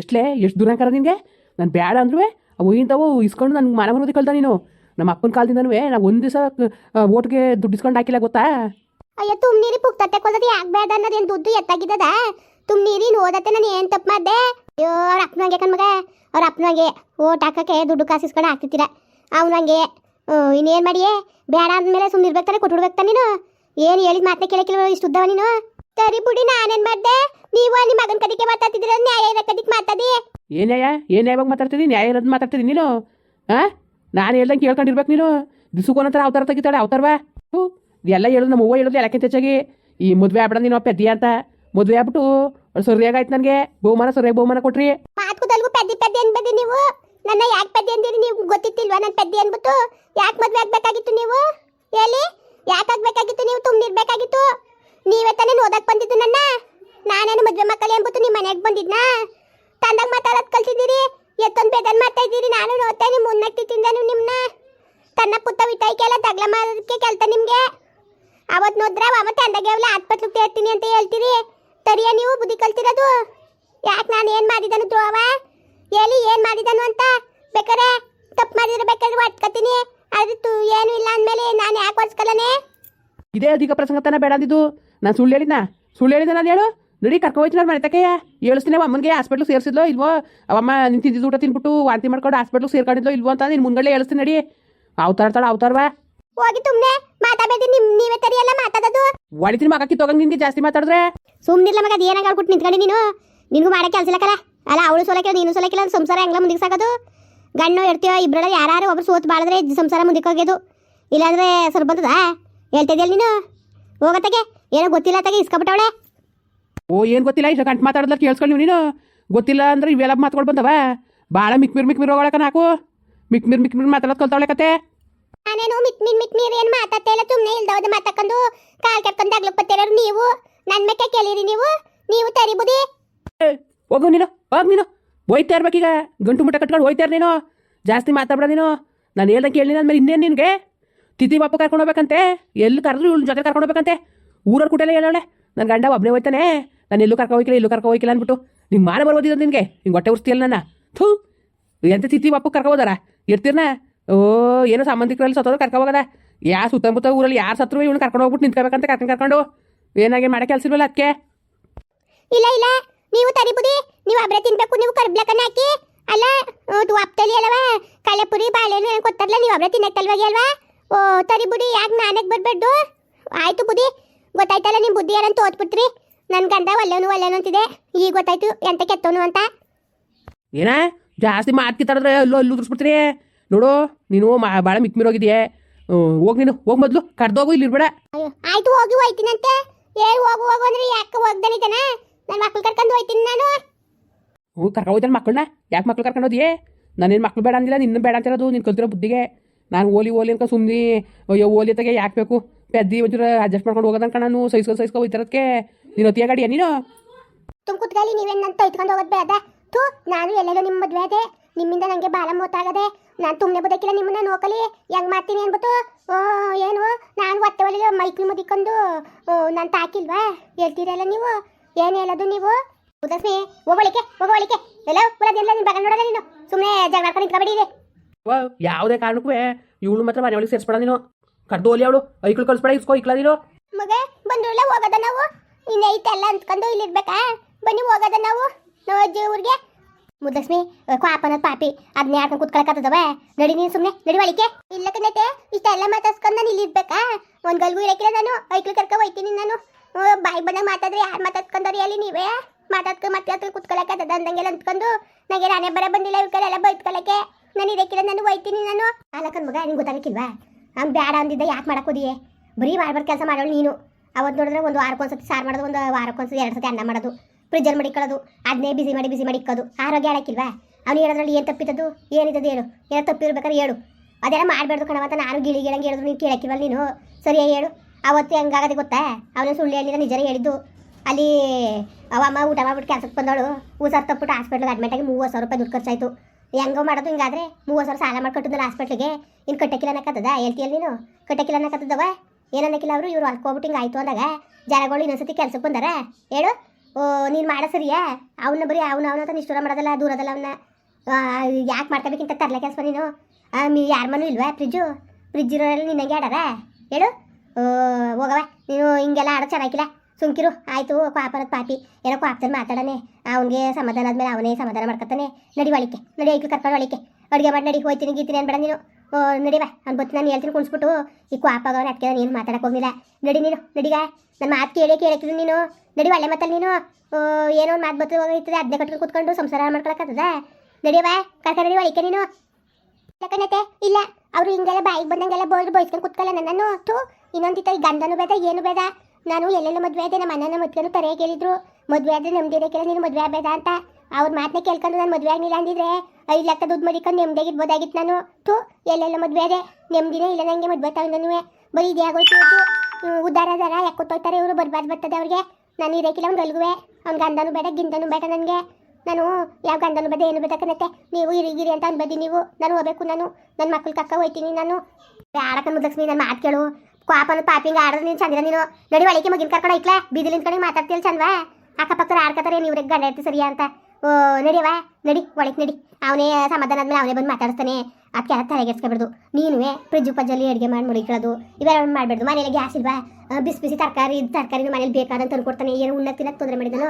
ಎಷ್ಟಲೇ, ಎಷ್ಟು ದುರಂಕಾರ ನಿನಗೆ? ನಾನು ಬೇಡ ಅಂದ್ರೂ ಅವು ಇಸ್ಕೊಂಡು ನನಗೆ ಮನ ಬರೋದು ಕಳ್ದ ನೀನು. ನಮ್ಮ ಅಪ್ಪನ ಕಾಲದಿಂದನೂ ನಾವು ಒಂದು ದಿವಸ ಓಟ್ಗೆ ದುಡ್ಡು ಇಸ್ಕೊಂಡು ಹಾಕಿಲ್ಲ ಗೊತ್ತಾ? ಅಯ್ಯೋ ತುಮ್ ನೀರಿ ಪುಕ್ತತ್ತೆ ಕೊಡೋದು ಯಾಕೆ ಬೇಡ ಅನ್ನೋದೇನು ದುಡ್ಡು ಎತ್ತಾಗಿದ್ದದ? ತುಮ್ ನೀರಿ ಓದತ್ತೆ ನಾನು ಏನು ತಪ್ಪು ಮಾಡಿದೆ? ಅಯ್ಯೋ, ಅವ್ರ ಅಪ್ಪನಂಗೆ ಕಣ್ಮಗ ಅವ್ರ ಅಪ್ಪನಂಗೆ ಓಟ್ ಹಾಕಕ್ಕೆ ದುಡ್ಡು ಕಾಸು ಇಸ್ಕೊಂಡು ಹಾಕ್ತಿದ್ದೀರ. ಅವನಂಗೆ ಇನ್ನೇನು ಮಾಡಿಯೇ? ಬೇಡ ಅಂದಮೇಲೆ ಸುಮ್ಮನೆ ಇರ್ಬೇಕಾರೆ ಕೊಟ್ಬಿಡ್ಬೇಕು ನೀನು. ಏನು ಹೇಳಿದ ಮಾತನ್ನ ಕೇಳಕ್ಕಿಲ್ಲ ಇಷ್ಟು ಉದ್ದವ ನೀನು? ಸರಿ ಬುಡಿ, ನಾನೇನು ಮಾಡಿದೆ? ನೀವು ನಿಮ್ಮ ಮಗನ ಕದಿಕೆ ಮಾತಾಡ್ತಿದ್ದೀರ, ನ್ಯಾಯ ಇರೋ ಮಾತಾಡಿ. ಏನ್ಯಾಯ ಏನ್ ಯಾವಾಗ ಮಾತಾಡ್ತಿದ್ದೀನಿ ನ್ಯಾಯ ಇರೋದು ಮಾತಾಡ್ತಿದ್ದೀನಿ ನೀನು? ಹಾ ನಾನು ಹೇಳ್ದಂಗೆ ಕೇಳ್ಕೊಂಡಿರ್ಬೇಕು ನೀನು. ದಿಸುಕೋನಂತರ ಅವತಾರ ತೆಗಿತಾಳೆ ಅವತಾರವಾ? ಹ್ಞೂ ಎಲ್ಲ ಹೇಳೋದು ನಮ್ಮ ಅವ್ವ ಹೇಳೋದು ಎಲ್ಲಕ್ಕಿಂತ ಹೆಚ್ಚಾಗಿ ಈ ಮದುವೆ ಆಗ್ಬೇಡ ನೀನು ಪೆದ್ದಿ ಅಂತ. ಮದುವೆ ಆಗ್ಬಿಟ್ಟು ಸರಿಯಾಗಾಯ್ತು ನನಗೆ. ಬಹುಮಾನ ಸರಿಯಾಗಿ ಬಹುಮಾನ ಕೊಟ್ರಿ. ಮಾತುಕದಲ್ಗೂ ಪೆದ್ದಿ ಪೆದ್ದಿ ಅನ್ಬೇಡಿ ನೀವು. ನನ್ನ ಯಾಕೆ ಪೆದ್ದಿ ಅಂದಿರಿ ನೀವು? ಗೊತ್ತಿತ್ತಿಲ್ವಾ ನನ್ನ ಪೆದ್ದಿ ಅನ್ಬಿಟ್ಟು? ಯಾಕೆ ಮದುವೆ ಆಗ್ಬೇಕಾಗಿತ್ತು ನೀವು? ಹೇಳಿ. ಯಾಕೆ ಆಗ್ಬೇಕಾಗಿತ್ತು ನೀವು? ತುಂಬಿರ್ಬೇಕಾಗಿತ್ತು. ನೀವೇ ತಾನೇ ಓದಕ್ ಬಂದಿದ್ದು ನನ್ನ. ನಾನೇನು ಮದುವೆ ಮಕ್ಕಳಿ ಅನ್ಬಿಟ್ಟು ನಿಮ್ಮ ಮನೆಗೆ ಬಂದಿದ್ನಾ? ತಂದಾಗ ಮಾತಾಡೋದು ಕಲ್ತಿದ್ದೀರಿ? ಎತ್ತೊಂದು ಬೇದನ್ ಮಾಡ್ತಾ ಇದ್ದೀರಿ. ನಾನು ನೋಡ್ತಾ ನಿಮ್ಮ ತಿಂದೇನು ನಿಮ್ಮನ್ನ ತನ್ನ ಪುತ್ತ ವಿತೈಕೆಲ್ಲ ತಗ್ಲ ಮಾಡೋದಕ್ಕೆ ಕೆಲ್ತ ನಿಮಗೆ. ಅವತ್ತು ನೋಡಿದ್ರೆ ಅವತ್ತು ಅಂದಾಗೆ ಅವಲ್ಲ ಆತ್ಪತ್ಲು ತೇರ್ತೀನಿ ಅಂತ ಹೇಳ್ತೀರಿ. ತರಿಯ ನೀವು ಬುದ್ಧಿ ಕಲ್ತಿರೋದು? ಯಾಕೆ ನಾನು ಏನು ಮಾಡಿದನು ದ್ರೋವ ಹೇಳಿ ಏನು ಮಾಡಿದನು ಅಂತ? ಬೇಕಾರೆ ತಪ್ಪು ಮಾಡಿದ್ರೆ ಬೇಕಾದ್ರೆ ಒಟ್ಕತೀನಿ. ಅದು ತು ಏನು ಇಲ್ಲ ಅಂದಮೇಲೆ ನಾನು ಯಾಕೆ ಒಡ್ಸ್ಕಲ್ಲನೆ ಇದೇ ಅಧಿಕ ಪ್ರಸಂಗ ತಾನೇ ಬೇಡ ಅಂದಿದ್ದು. ನಾನು ಸುಳ್ಳು ಹೇಳಿದ್ನ? ಸುಳ್ಳು ಹೇಳಿದ್ದೆ ನಾನು ಹೇಳು? ನಡಿ ಕರ್ಕೊ ಹೋಯ್ತು ನಾನು ಮನೆ ತಕೆಯ ಹೇಳಿಸ್ತೀನಿ ಅಮ್ಮನಿಗೆ ಹಾಸ್ಪಿಟ್ಲ್ ಸೇರಿಸಿದ್ಲೋ ಇಲ್ವೋ? ಅವಮ್ಮ ನಿನ್ ತಿಂದಿದ್ದು ಊಟ ತಿನ್ಬಿಟ್ಟು ವಾಂತಿ ಮಾಡ್ಕೊಂಡು ಹಾಸ್ಪಿಟ್ಲ್ ಸೇರ್ಕೊಂಡಿದ್ಲೋ ಇಲ್ವೋ ಅಂತ ನಿನ್ ಮುಂದೆ ಹೇಳಿಸ್ತೀನಿ ನಡಿ. ಅವತಾರ ತಾಳ ಅವತಾರವಾ ಹೋಗಿ ತುಮ್ನೆ ಮಾತಾಡಬೇಡಿ ನಿಮ್ ನೀವೇ ತರಿಯಲ್ಲ ಮಾತಾಡೋದು. ಒಳಿತಿನ ಮಗ ತಗೊಂಡು ನಿಂಗೆ ಜಾಸ್ತಿ ಮಾತಾಡಿದ್ರೆ. ಸುಮ್ನಿಲ್ಲ ಮಗ ಅದು ಆಗ್ಬಿಟ್ಟು ನಿಂತ್ಕೊಂಡು ನೀನು? ನಿನಗೂ ಮಾಡಕ್ಕೆ ಕೆಲಸ ಇಲ್ಲಕಲ್ಲ ಅಲ್ಲ ಅವಳು ಸೋಲಕ್ಕಿಲ್ಲ ನೀನು ಸೋಲಕ್ಕಿಲ್ಲ ಸಂಸಾರ ಹೆಂಗ್ಲ ಮುಂದಕ್ಕೆ ಸಾಕೋದು ಗಣ್ಣು ಇರ್ತೀವ ಇಬ್ಬರಲ್ಲ ಯಾರು ಒಬ್ರು ಸೋತ್ ಬಾಳಿದ್ರೆ ಸಂಸಾರ ಮುಂದಕ್ಕೆ ಹೋಗ್ಯದು. ಇಲ್ಲಾಂದ್ರೆ ಸರ್ ಬಂದದ? ಹೇಳ್ತಿದ್ಯಲ್ಲ ನೀನು? ಹೋಗತ್ತಾಗೆ ಏನೋ ಗೊತ್ತಿಲ್ಲ ತಗೆ ಇಸ್ಕೊಬಿಟ್ಟವಳೆ. ಓ ಏನು ಗೊತ್ತಿಲ್ಲ ಇಷ್ಟ ಗಂಟು ಮಾತಾಡಿದ್ರೆ ಕೇಳಿಸ್ಕೊಳ್ಳಿ ನೀನು. ಗೊತ್ತಿಲ್ಲ ಅಂದ್ರೆ ಇವೆಲ್ಲ ಮಾತುಗಳು ಬಂದವ. ಭಾಳ ಮಿಕ್ಮಿರ್ ಮಿಕ್ಮಿರ್ ಹೋಗೋಳಕ ನಾಕು. ಮಿಕ್ಮಿರ್ ಮಿಕ್ಮಿರ್ ಮಾತಾಡೋದು ಕಲ್ತಾವಳೆ ಕತೆ. ನಾನೇನು ಮಿಕ್ಮಿರ್ ಮಿಟ್ ನೀರು ಏನು ಮಾತಾಡ್ತಾ ಇಲ್ಲ ಸುಮ್ಮನೆ ಇಲ್ದವದ ಮಾತಾಕೊಂಡು ಕಾಲ್ ಕರ್ಕೊಂಡು ಆಗ್ಲಕ್ಕೆ ಬತ್ತಿರೋರು ನೀವು. ನನ್ನ ಮೇಕೆ ಕೇಳಿರಿ ನೀವು. ನೀವು ತರಿಬುದಿ ಹೋಗು ನೀನು ಹೋಗ್ ನೀನು. ಹೋಯ್ತಾ ಇರ್ಬೇಕೀಗ ಗಂಟು ಮುಟ್ಟ ಕಟ್ಕೊಂಡು ಹೋಯ್ತಾ ನೀನು. ಜಾಸ್ತಿ ಮಾತಾಡ್ಬೇಡ ನೀನು. ನಾನು ಹೇಳ್ದಂಗೆ ಕೇಳಿ ಅಂದ್ಮೇಲೆ ಇನ್ನೇನು ನಿನಗೆ? ತಿಥಿ ಬಾಪು ಕರ್ಕೊಂಡು ಹೋಗ್ಬೇಕಂತೆ. ಎಲ್ಲಿ ಕರೆದ್ರು ಇವ್ಳ ಜೊತೆ ಕರ್ಕೊಂಡು ಹೋಗ್ಬೇಕಂತೆ. ಊರಲ್ಲಿ ಕುಟೆಲ್ಲ ಹೇಳೋಳೆ. ನನ್ನ ಗಂಡ ಒಬ್ಬನೇ ಹೋಯ್ತಾನೆ. ನಾನು ಎಲ್ಲೂ ಕರ್ಕೊ ಹೋಗಿಲ್ಲ ಎಲ್ಲೂ ಕರ್ಕೊ ಹೋಗಿಲ್ಲ ಅಂದ್ಬಿಟ್ಟು ನಿಂಗೆ ಮಾನ ಬರ್ಬೋದಿದ್ದು ನಿನಗೆ? ಹಿಂಗೆ ಹೊಟ್ಟೆ ಉರ್ಸ್ತಿಯಲ್ಲ ನನ್ನ ಥೂ! ಎಂತ ತಿತ್ತಿ ಬಾಪು ಕರ್ಕೊ ಹೋದಾರ? ಇರ್ತೀರ್ನ? ಓ, ಏನೋ ಸಂಬಂಧಿಕರಲ್ಲಿ ಸತ್ತೋದ್ರೆ ಕರ್ಕೊ ಹೋಗದ? ಯಾ ಸುತ್ತಮುತ್ತ ಊರಲ್ಲಿ ಯಾರು ಸತ್ರು ಇವನು ಕರ್ಕೊಂಡು ಹೋಗ್ಬಿಟ್ಟು ನಿಂತ್ಕೋಬೇಕಂತ ಕರ್ಕೊಂಡು ಕರ್ಕೊಂಡು? ಏನಾಗೇನು ಮಾಡೋ ಕೆಲಸ ಇಲ್ವಲ್ಲ ಅದಕ್ಕೆ ಇಲ್ಲ ಇಲ್ಲ. ನೀವು ತರಿಬುದಿ ನೀವು ಅಬ್ರೆ ತಿನ್ಬೇಕು, ನೀವು ಕರ್ಬ್ಲಕನ್ನ ಹಾಕಿ. ಅಲ್ಲ ಅದು ಅಪ್ತಲಿ ಅಲ್ವಾ ಕಳೆಪುರಿ ಬಾಳೆಹಣ್ಣು ಏನು ಕೊತ್ತಾರಲ್ಲ ನೀವು ಅಬ್ರೆ ತಿನ್ನಕ್ಕಲ್ವಾಗಿ ಅಲ್ವಾ? ಓ ತರಿಬುಡಿ ಯಾಕೆ ನಾನಕ್ಕೆ ಬರ್ಬೇಡ್ದು ಆಯ್ತು ಬುದಿ ಗೊತ್ತಾಯ್ತಲ್ಲ ನಿಮ್ಮ ಬುದ್ಧಿ ಯಾರಂತ ಓದ್ಬಿಟ್ರಿ ನನ್ನ ಗಂಡ ಒಲ್ಲೆನು ಒಲ್ಲೆನು ಅಂತಿದೆ. ಈಗ ಗೊತ್ತಾಯ್ತು ಎಂತ ಕೆತ್ತವನು ಅಂತ. ಏನ? ಜಾಸ್ತಿ ಮಾತು ಕಿತ್ತಾಡಿದ್ರೆ ಅಲ್ಲೂ ಅಲ್ಲೂ ಉದುರಿಸ್ಬಿಡ್ತೀರಿ ನೋಡು ನೀನು ಭಾಳ ಮಿಕ್ಮಿರೋಗಿದೆಯೇ ಹೋಗಿ ನೀನು ಹೋಗಿ ಮೊದಲು ಕಡ್ದೋಗು ಇಲ್ಲಿ ಇರ್ಬೇಡ ಅಯ್ಯೋ ಆಯ್ತು ಹೋಗಿ ಹೋಯ್ತೀನಂತೆ. ಏನ್ ಹೋಗು ಹೋಗು ಅಂದ್ರೆ ಯಾಕೆ ಹೋಗ್ದನಿದ್ದಾನ ನನ್ನ ಮಕ್ಳು ಕರ್ಕೊಂಡು ಹೋಯ್ತೀನಿ ನಾನು. ಹ್ಞೂ ಕರ್ಕೊಂಡು ಹೋಯ್ತಾನೆ ಮಕ್ಕಳನ್ನ ಯಾಕೆ ಮಕ್ಳು ಕರ್ಕೊಂಡು ಹೋದಿಯೇ? ನಾನೇನು ಮಕ್ಳು ಬೇಡ ಅಂದಿಲ್ಲ ನಿನ್ನ ಬೇಡ ಅಂತಿರೋದು ನೀನು ಕಲ್ತಿರೋ ಬುದ್ಧಿಗೆ. ನಾನು ಓಲಿ ಓಲಿ ಅಂತ ಸುಮ್ಮನೆ ಅಯ್ಯೋ ಓಲಿ ತಗೆ ಯಾಕೆ ಬೇಕು? ಪೆದ್ದಿ ಒಂಚೂರು ಅಡ್ಜಸ್ಟ್ ಮಾಡ್ಕೊಂಡು ಹೋಗೋದನ್ಕ ನಾನು ಸೈಸ್ಕೊ ಸೈಸ್ಕೊ ಹೋಯ್ತಿರೋದಕ್ಕೆ ನೀನು ಅತಿಯ ಗಾಡಿಯ ನೀನು? ತುಂಬ ಕುತ್ಕೊಳ್ಳಿ ನೀವೇನು ನನ್ನ ಹೋಗೋದು ಬೇಡ. ಥೂ ನಾನು ಎಲ್ಲೆಲ್ಲೋ ನಿಮ್ಮ ಮದುವೆ ಅದೇ ನಿಮ್ಮಿಂದ ನನಗೆ ಭಾಳ ಮೋತಾಗದೆ ನಾನು ತುಂಬನೆ ಬದುಕಿಲ್ಲ ನಿಮ್ಮನ್ನ ನೋಕಲಿ. ಹೆಂಗ್ ಮಾಡ್ತೀನಿ ಅನ್ಬಿಟ್ಟು. ಓ ಏನು? ನಾನು ಒತ್ತೆ ಒಳಗೆ ಮೈಕ್ಳು ಮುದಿಕೊಂಡು ನಾನು ತಾಕಿಲ್ವಾ? ಹೇಳ್ತೀರಲ್ಲ ನೀವು? ಏನು ಹೇಳೋದು ನೀವು? ಉದಸ್ಮಿ ಹೋಗೋಳಿಕೆ ಹೋಗೋಳಿಕೆ. ಎಲ್ಲ ಬರೋದಿಲ್ಲ ನಿನ್ನ ಬಗ್ಗೆ ನೋಡಲ್ಲ ನೀನು. ಸುಮ್ಮನೆ ಜಗಳ ಮಾಡ್ಕೊಂಡು ನಿಂತ್ಕೊಬೇಡಿ ಓ ಯಾವುದೇ ಕಾರಣಕ್ಕೂ ಇವಳು ಮಾತ್ರ ಮನೆ ಒಳಗೆ ಸೇರಿಸ್ಬೇಡ ನೀನು. ಕರ್ದು ಹೋಲಿ ಅವಳು. ಐಕ್ಳು ಕಳಿಸ್ಬೇಡ ಇಸ್ಕೋ ಇಕ್ಲ ನೀನು. ಮಗ ಬಂದ್ರಲ್ಲ ಹೋಗೋದ ನಾವು? ಇನ್ನು ಐತೆಲ್ಲ ಅಂದ್ಕೊಂಡು ಇಲ್ಲಿರ್ಬೇಕಾ ಬನ್ನಿ ಹೋಗೋದ ನಾವು. ನಾವು ಅಜ್ಜಿ ಊರಿಗೆ. ಮುದ್ದಸ್ಮಿ ಕ್ವಾಪನ ಪಾಪಿ. ಅದನ್ನ ಯಾಕೆ ಕುತ್ಕೊಳಕತ್ತದವ ನಡಿ ನೀನು ಸುಮ್ಮನೆ ನಡಿ ಒಳಿಕೆ ಇಲ್ಲ ಕಣತೆ ಇಷ್ಟೆಲ್ಲ ಮಾತಾಡ್ಸ್ಕೊಂಡು ನಾನು ಇಲ್ಲಿರ್ಬೇಕಾ ಒಂದು ಗಲ್ಗು ಇರಕ್ಕಿಲ್ಲ ನಾನು, ಐಕ್ಳು ಕರ್ಕೊ ಹೋಯ್ತೀನಿ ನಾನು. ಬಾಯಿ ಬಂದಾಗ ಮಾತಾಡ್ರೆ ಯಾರು ಮಾತಾಡ್ಕೊಂಡವ್ರಿ ಅಲ್ಲಿ ನೀವೇ? ಮಾತಾಡ್ಕೊ ಮಾತಾಡ್ಕೊಂಡು ಕುತ್ಕೊಳಕತ್ತದ ಅಂದಂಗೆಲ್ಲ ಅಂದ್ಕೊಂಡು ನನಗೆ ರಾಣೆ ಬರ ಬಂದಿಲ್ಲ ಇವ್ಕಳೆಲ್ಲ ಬೈತ್ಕೊಳಕ್ಕೆ. ನಾನು ಇದಕ್ಕಿಲ್ಲ ನಾನು ಹೋಯ್ತೀನಿ ನಾನು. ಅಲ್ಲಕ್ಕನ್ ಮಗ, ನಿಂಗೆ ಗೊತ್ತಾಗಕ್ಕಿಲ್ವಾ? ಹಂಗೆ ಬೇಡ ಅಂದಿದ್ದ ಯಾಕೆ ಮಾಡಕ್ಕೋದಿಯೇ ಬರೀ ಮಾಡ್ಬಾರ್ದು ಕೆಲಸ ಮಾಡೋಳು ನೀನು. ಅವತ್ತು ನೋಡಿದ್ರೆ ಒಂದು ವಾರಕ್ಕೊಂದ್ಸತಿ ಸಾರು ಮಾಡೋದು, ಒಂದು ವಾರಕ್ಕೊಂದ್ಸತಿ ಎರಡು ಸತಿ ಅನ್ನ ಮಾಡೋದು ಫ್ರಿಜ್ಜಲ್ಲಿ ಮಡಿಕೊಳ್ಳೋದು ಅದನ್ನೇ ಬಿಸಿ ಮಾಡಿ ಬಿಸಿ ಮಾಡಿ ಇಕ್ಕೋದು. ಆರೋಗ್ಯ ಹೇಳಕ್ಕಿಲ್ವಾ ಅವ್ನು ಹೇಳೋದ್ರಲ್ಲಿ ಏನು ತಪ್ಪಿತದ್ದು ಏನಿದ್ದದು ಹೇಳು. ಏನೋ ತಪ್ಪಿರ್ಬೇಕಾದ್ರೆ ಹೇಳು. ಅದೆಲ್ಲ ಮಾಡಬಾರ್ದು ಕಣವಂತ ನಾನು ಗಿಳಿ ಗಿಳಂಗೆ ಹೇಳಿದ್ರು, ನೀನು ಕೇಳಕ್ಕಿಲ್ವಲ್ಲ ನೀನು? ಸರಿಯಾಗಿ ಹೇಳು. ಅವತ್ತು ಹೆಂಗಾಗದೆ ಗೊತ್ತಾ? ಅವನ ಸುಳ್ಳು ಹೇಳಿದ ನಿಜನೇ ಹೇಳಿದ್ದು. ಅಲ್ಲಿ ಅವಮ್ಮ ಊಟ ಮಾಡ್ಬಿಟ್ಟು ಕೆಲಸಕ್ಕೆ ಬಂದವಳು. ಹುಷಾರು ತಪ್ಪಿಟ್ಟು ಹಾಸ್ಪಿಟ್ಲಿಗೆ ಅಡ್ಮಿಟ್ ಆಗಿ ಮೂವತ್ತು ಸಾವಿರ ರೂಪಾಯಿ ದುಡ್ಡು ಖರ್ಚಾಯಿತು. ಹೆಂಗೋ ಮಾಡೋದು, ಹಿಂಗಾದ್ರೆ ಮೂವತ್ತು ಸಾವಿರ ಸಾಲ ಮಾಡ್ಕೊಟ್ಟಿದ್ದಲ್ಲ ಹಾಸ್ಪಿಟ್ಲಿಗೆ ಇನ್ನು ಕಟ್ಟಕ್ಕಿಲ್ಲ ಅನ್ನಕತ್ತದ? ಹೇಳ್ತೀಯಲ್ಲ ನೀನು? ಕಟ್ಟಕ್ಕಿಲ್ಲ ಅನ್ನಕತ್ತದವ? ಏನನ್ನಕ್ಕಿಲ್ಲ ಅವರು, ಇವ್ರು ಅಲ್ಕೋಬಿಟ್ಟಿಂಗ್ ಹಿಂಗೆ ಆಯ್ತು ಅಂದಾಗ ಜನಗಳು ಇನ್ನೊಂದ್ಸತಿ ಕೆಲ್ಸಕ್ಕೆ ಬಂದಾರ. ಹೇಳು, ಓ, ನೀನು ಮಾಡೋ ಸರಿಯಾ? ಅವನ್ನ ಬರೀ ಅವನ ಅವನ ಅಂತ ನಿಷ್ಠೂರ ಮಾಡೋದಲ್ಲ ದೂರದಲ್ಲ ಅವನ್ನ ಯಾಕೆ ಮಾಡ್ಕೋಬೇಕಿಂತ ತರ್ಲೆ ಕೆಲಸ ನೀನು? ಯಾರ ಮನೂ ಇಲ್ವಾ ಫ್ರಿಜ್ಜು? ಫ್ರಿಜ್ ಇರೋರೆಲ್ಲ ನಿನ್ನಂಗೆ ಆಡಾರ? ಹೇಳು. ಹೋಗವ ನೀನು ಹಿಂಗೆಲ್ಲ ಆಡೋ ಚೆನ್ನಾಗಿಲ್ಲ. ಸುಮ್ಕಿರು, ಆಯಿತು ಪಾಪನದ ಪಾಪಿ ಏನೋ ಪಾಪದಲ್ಲಿ ಮಾತಾಡನೆ. ಅವನಿಗೆ ಸಮಾಧಾನ ಆದ್ಮೇಲೆ ಅವನೇ ಸಮಾಧಾನ ಮಾಡ್ಕೊತಾನೆ. ನಡಿ ಒಳಿಕೆ ನಡಿ ಐಕ್ಳು ಕರ್ಕೊಂಡು ಒಳಿಕೆ ಅಡುಗೆ ಮಾಡಿ ನಡಿ, ಹೋಯ್ತೀನಿ, ಗೀತೀನಿ ಅನ್ಬೇಡ ನೀನು. ಓ ನಡಿವ ಅವ್ನು ಬತ್ತು ನಾನು ಹೇಳ್ತೀನಿ ಕುಣಿಸ್ಬಿಟ್ಟು. ಈ ಕ್ವಾಪಾಗ ಅವ್ನು ಅದಕ್ಕೆ ನೀನು ಮಾತಾಡಕ್ಕೆ ಹೋಗಿಲ್ಲ ನಡಿ ನೀನು ನಡಿಗ ನನ್ನ ಮಾತು ಕೇಳಿ ಕೇಳಕ್ಕಿದ್ರು ನೀನು. ನಡಿ ಒಳ್ಳೆ ಮಾತಲ್ಲಿ ನೀನು. ಏನೋ ಒಂದು ಮಾತು ಬತ್ತು ಹೋಗಿರ್ತದೆ ಅದನ್ನೇ ಕಟ್ಕೊಂಡು ಕೂತ್ಕೊಂಡು ಸಂಸಾರ ಮಾಡ್ಕೊಳಕ್ಕತ್ತದ ನಡಿಯವ ಕರ್ಕ ನಡಿ ಒಳಿಕೆ ನೀನು. ಯಾಕಂದತೆ ಇಲ್ಲ. ಅವರು ಹಿಂಗೆಲ್ಲ ಬಾಯಿಗೆ ಬಂದಂಗೆಲ್ಲ ಬೋಲ್ ಬೋಯ್ಸ್ಕೊಂಡು ಕುತ್ಕಲ್ಲ ನನ್ನನ್ನು. ಥೂ ಇನ್ನೊಂದಿತ್ತ ಈ ಗಂಧನೂ ಬೇಡ ಏನು ಬೇಡ ನಾನು ಎಲ್ಲೆಲ್ಲ ಮದುವೆ ಆದೆ, ನಮ್ಮ ಅಣ್ಣನ ಮದುವೆನೂ ತರೆಯ ಕೇಳಿದ್ರು. ಮದುವೆ ಆದ್ರೆ ಇದೆ ಇರೋಕ್ಕೆಲ್ಲ ನೀನು ಮದುವೆ ಆಗಬೇಡ ಅಂತ. ಅವ್ರ ಮಾತನ್ನ ಕೇಳ್ಕೊಂಡು ನಾನು ಮದುವೆ ಆಗಿಲ್ಲ ಅಂದಿದ್ರೆ, ಐದು ಲಕ್ಷ ದುಡ್ಡು ಮಡಿಕೊಂಡು ನೆಮ್ಮದಿಯಾಗಿರ್ಬೋದಾಗಿತ್ತು ನಾನು. ಥೂ, ಎಲ್ಲೆಲ್ಲ ಮದುವೆ ಅದೇ ನೆಮ್ಮದಿನೇ ಇಲ್ಲ ನಂಗೆ ಮದುವೆ ತಗೊಂಡನು ಬರೀ ಇದೇ ಆಗೋಯ್ತು ಉದ್ದಾರ ಅದಾರ, ಯಾಕೆ ಕೊಟ್ಟೋಗ್ತಾರೆ ಇವರು, ಬರ್ಬಾರ್ದು ಬರ್ತದೆ ಅವ್ರಿಗೆ. ನಾನು ಇರೋಕ್ಕಿಲ್ಲ ಅವ್ನು ಗಲ್ಗುವೆ ಅವ್ನ ಗಂಧನೂ ಬೇಡ ಗಿಂದನೂ ಬೇಡ ನನಗೆ. ನಾನು ಯಾವ ಗಂಧನೂ ಬೇಡ, ಏನು ಬೇಕನ್ನತ್ತೆ ನೀವು ಇರಿಗಿರಿ ಅಂತ ಅನ್ಬದಿ ನೀವು. ನಾನು ಹೋಗ್ಬೇಕು ನಾನು. ನನ್ನ ಮಕ್ಳ ಕಕ್ಕ ಹೋಯ್ತೀನಿ ನಾನು. ಆಡಕ ಮುದಕ್ಸ್ಮಿ ನಾನು ಮಾತು ಕೇಳು. ಕ್ವಾಪನ ಪಾಪಿಂಗ್ ಆಡೋದು ನೀನು ಚಂದಿರ ನೀನು. ನಡಿ ಒಳಗೆ ಮಗಿನ ಕರ್ಕೊಂಡು ಐಕ್ಲಾ ಬೀದಿಲಿನ ಕಡೆ ಮಾತಾಡ್ತೀನಿ ಚಂದ್ವಾ. ಅಕ್ಕಪಕ್ಕದ ಆಡ್ಕತಾರೆ ನೀವು ಗಂಡ ಇರ್ತೀವಿ ಸರಿಯಾ ಅಂತ. ನಡಿಯವ ನಡಿ, ಒಳಗೆ ನಡಿ. ಅವನೇ ಸಮಾಧಾನ ಆದ್ಮೇಲೆ ಅವನೇ ಬಂದು ಮಾತಾಡಿಸ್ತಾನೆ. ಅದಕ್ಕೆಲ್ಲ ತಲೆಗೆಡ್ಸ್ಕೊಬಿಡ್ದು ನೀನುವೆ ಫ್ರಿಜ್ ಪಜ್ಜಲ್ಲಿ ಅಡುಗೆ ಮಾಡಿ ಮುಡಿಕೊಳ್ಳೋದು ಇವೆಲ್ಲ ಮಾಡಬೇಡ್ದು. ಮನೇಲಿ ಗ್ಯಾಸ್ ಇಲ್ವಾ? ಬಿಸಿ ಬಿಸಿ ತರಕಾರಿ ತರಕಾರಿ ಮನೇಲಿ ಬೇಕಾದಂತ ತಂದ್ಕೊಡ್ತಾನೆ ಏನು ಉಣ್ಣ ತಿನ್ನಕ್ಕೆ ತೊಂದರೆ ಮಾಡಿದನು?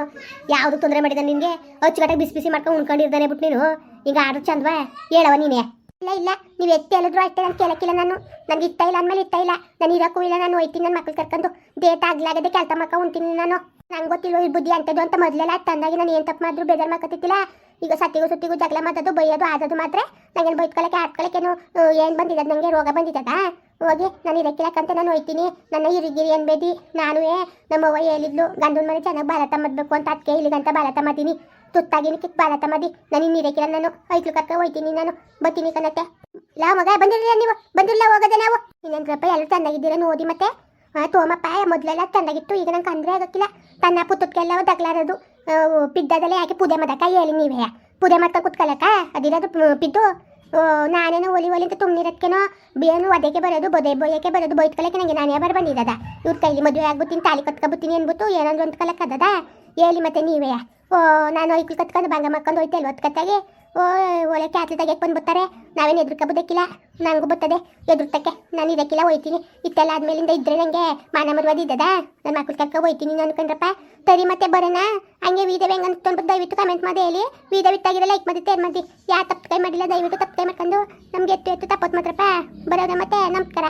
ಯಾವುದು ತೊಂದರೆ ಮಾಡಿದನು ನಿನಗೆ? ಅಚ್ಚುಕಟ್ಟಾಗಿ ಬಿಸಿ ಬಿಸಿ ಮಾಡ್ಕೊಂಡು ಉಣ್ಕೊಂಡಿರ್ತಾನೆ ಬಿಟ್ಟು ನೀನು. ಈಗ ಆರ್ಡ್ರ್ ಚಂದ್ವಾ. ಹೇಳವ ನೀನೇ. ಇಲ್ಲ ಇಲ್ಲ. ನೀವು ಎತ್ತಿ ಹೇಳಿದ್ರು ಅಷ್ಟೇ, ನಾನು ಕೇಳಕ್ಕಿಲ್ಲ ನಾನು. ನನಗೆ ಇತ್ತ ಇಲ್ಲ ಅಂದಮೇಲೆ ಇಷ್ಟ ಇಲ್ಲ. ನಾನು ಇರೋಕ್ಕೂ ಇಲ್ಲ, ನಾನು ಹೋಯ್ತೀನಿ. ನನ್ನ ಮಕ್ಳು ಕರ್ಕೊಂಡು ಡೇಟ್ ಆಗ್ಲಾಗದೆ ಕೆಲಸ ಮಾಡ್ಕೊಂಡು ಉಣ್ತೀನಿ ನಾನು. ನಂಗೆ ಗೊತ್ತಿಲ್ಲ ಈ ಬುದ್ಧಿ ಅಂತದ್ದು ಅಂತ ಮೊದಲೆಲ್ಲ ತಂದಾಗಿ ನಾನು ಏನು ತಪ್ಪು ಮಾಡಿದ್ರು ಬೇಜಾರು ಮಾಡ್ಕೊತಿತ್ತಿಲ್ಲ ಈಗ ಸತ್ತಿಗೂ ಸುತ್ತಿಗೂ ಜಗಳ ಮಾತದ್ದು ಬೈಯೋದು ಆದದು ಮಾತ್ರ. ನನಗೇನು ಬೈತ್ಕೊಳಕ್ಕೆ, ಆಡ್ಕೊಳಕ್ಕೇನು ಏನು ಬಂದಿದೆ ನನಗೆ ರೋಗ ಬಂದಿದ್ದದ? ಹೋಗಿ ನಾನು ಇರಕ್ಕಿಲ್ಲಕ್ಕಂತ ನಾನು ಹೋಯ್ತೀನಿ. ನನ್ನ ಇರಿಗಿರಿ ಅನ್ಬೇಡಿ ನಾನು ನಮ್ಮವ್ವ ಹೇಳಿದ್ಲು, ಗಂಡನ ಮನೆ ಚೆನ್ನಾಗಿ ಬಾಲತ ಮಾಡಬೇಕು ಅಂತ. ಅದಕ್ಕೆ ಇಲ್ಲಿಗಂತ ಬಾಲತ ಮದೀನಿ ತುತ್ತಾಗಿನ ಕಿಕ್ ಬಾಲತ ಮದಿ ನಾನು ಇರಕ್ಕಿಲ್ಲ ನಾನು. ಐತ್ಲು ಕರ್ಕ ಹೋಯ್ತೀನಿ ನಾನು. ಬರ್ತೀನಿ ಕಣತ್ತೆ. ಲಾ ಮಗ ಬಂದಿರಲಿಲ್ಲ ನೀವು? ಬಂದಿರಲಿಲ್ಲ ಹೋಗದೆ ನಾವು? ಇನ್ನೊಂದ್ರಪ್ಪ ಎಲ್ಲ ಚೆನ್ನಾಗಿದ್ದೀರ ನೋಡಿ ಮತ್ತೆ? ತೋಮಪ್ಪ ಮೊದಲೆಲ್ಲ ಚೆನ್ನಾಗಿತ್ತು ಈಗ ನಂಗೆ ಅಂದ್ರೆ ಆಗಕ್ಕಿಲ್ಲ. ತನ್ನ ಪುತ್ತಕ್ಕೆಲ್ಲ ತಗ್ಲಾರದು ಪಿದ್ದದಲ್ಲ ಯಾಕೆ ಪೂಜೆ ಮಾಡಕ್ಕ ಹೇಳಿ ನೀವೇ. ಪೂಜೆ ಮಾಡ್ಕೊಂಡು ಕುತ್ಕೊಳಕ ಅದಿರೋದು ಆ, ನಾನೇನೋ ಒಲಿ ಒಲಿ ಅಂತ ತುಮ್ನಿರತ್ಕೇನೋ ಬೇನು ಒದೆಗೆ ಬರೋದು ಬೊದೆ ಬೊಯ್ಯಕ್ಕೆ ಬರೋದು ಬೈತ್ಕೊಳಕ್ಕೆ ನನಗೆ ನಾನೇ ಬರ ಬಂದಿದ್ದದ. ಇವ್ರ ಕೈಲಿ ಮದುವೆ ಆಗ್ಬಿಟ್ಟಿನಿ ತಾಲಿ ಕತ್ಕೊಬಿಡ್ತೀನಿ ಅನ್ಬಿಟ್ಟು ಏನಾದ್ರು ಅಂತ ಕಲಕ್ಕದ ಹೇಳಿ ಮತ್ತೆ ನೀವೇ. ಓ ನಾನು ಐಕ್ಳು ಕತ್ಕೊಂಡು ಬಂಗ ಮಕ್ಕೊಂಡು ಹೋಯ್ತೆ ಅಲ್ವತ್ತು ಒಳ್ಳೆ ಕ್ಯಾತ್ಲೆ ತೆಗಿಯಕ್ಕೆ ಬಂದ್ಬಿಡ್ತಾರೆ. ನಾವೇನು ಎದುರ್ಕೊಬೋದಕ್ಕಿಲ್ಲ ನನಗೂ ಬರ್ತದೆ ಎದುರ್ತಕ್ಕೆ ನಾನು ಇದಕ್ಕಿಲ್ಲ ಹೋಯ್ತೀನಿ. ಇತ್ತೆಲ್ಲ ಆದ್ಮೇಲಿಂದ ಇದ್ರೆ ನನಗೆ ಮಾನ ಮರ್ವಾದ ಇದ್ದದ? ನನ್ನ ಮಕ್ಕಳು ಕರ್ಕ ಹೋಯ್ತೀನಿ ನಾನು ಅನ್ಕೊಂಡ್ರಪ್ಪ ಸರಿ ಮತ್ತೆ ಬರೋಣ. ಹಂಗೆ ವೀದವೆ ಹೆಂಗೆ ಅನ್ಸ್ಕೊಂಡು ದಯವಿಟ್ಟು ಕಮೆಂಟ್ ಮಾಡಿ ಹೇಳಿ. ವೀದ ಲೈಕ್ ಮಾಡಿ ತೇರ್ ಮಾಡಿ. ಯಾ ತಪ್ಪು ಕೈ ಮಾಡಿಲ್ಲ, ದಯವಿಟ್ಟು ತಪ್ಪು ಕೈ ಮಾಡ್ಕೊಂಡು ನಮ್ಗೆ ಎತ್ತು ಎತ್ತು ತಪ್ಪತ್ತು ಮಾತ್ರಪ್ಪ. ಬರೋಣ ಮತ್ತೆ, ನಮಸ್ಕಾರ.